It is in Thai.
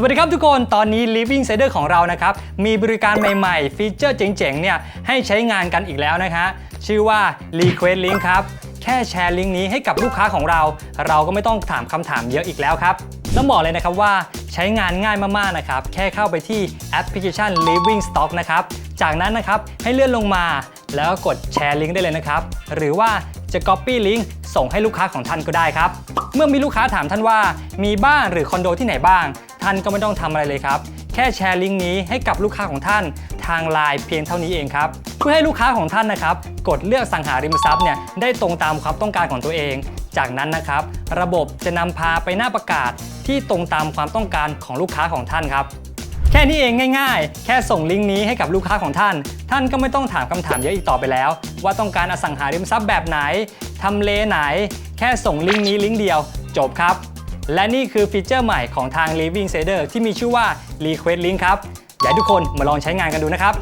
สวัสดีครับทุกคน ตอนนี้ Living s i d e r ของเรานะครับ มีบริการใหม่ๆ ฟีเจอร์เจ๋งๆ เนี่ย ให้ใช้งานกันอีกแล้วนะฮะชื่อว่า Request Link ครับ แค่แชร์ลิงก์นี้ให้กับลูกค้าของเรา เราก็ไม่ต้องถามคำถามเยอะอีกแล้วครับ ต้องบอกเลยนะครับว่าใช้งานง่ายมากๆ นะครับ แค่เข้าไปที่แอปพลิเคชัน Living Stock นะครับ จากนั้นนะครับให้เลื่อนลงมาแล้วก็กดแชร์ลิงก์ได้เลยนะครับ หรือว่า จะ Copy ลิงก์ส่งให้ลูกค้าของท่านก็ได้ครับ เมื่อมีลูกค้าถามท่านว่า มีบ้านหรือคอนโดที่ไหนบ้าง ท่านก็ไม่ต้องทำอะไรเลยครับ แค่แชร์ลิงก์นี้ให้กับลูกค้าของท่านทางไลน์เพียงเท่านี้เองครับ เพื่อให้ลูกค้าของท่านนะครับ กดเลือกสังหาริมทรัพย์เนี่ยได้ตรงตามความต้องการของตัวเอง จากนั้นนะครับ ระบบจะนำพาไปหน้าประกาศที่ตรงตามความต้องการของลูกค้าของท่านครับ แค่นี้เองง่ายๆ แค่ส่งลิงก์นี้ให้กับลูกค้าของท่าน ท่านก็ไม่ต้องถามคำถามเยอะอีกต่อไปแล้ว ว่าต้องการอสังหาริมทรัพย์แบบไหนทำเลไหน แค่ส่งลิงก์นี้ลิงก์เดียว จบครับ และนี่คือฟีเจอร์ใหม่ของทาง Living s a d e r ที่มีชื่อว่า Request Link ครับ อยากให้ทุกคนมาลองใช้งานกันดูนะครับ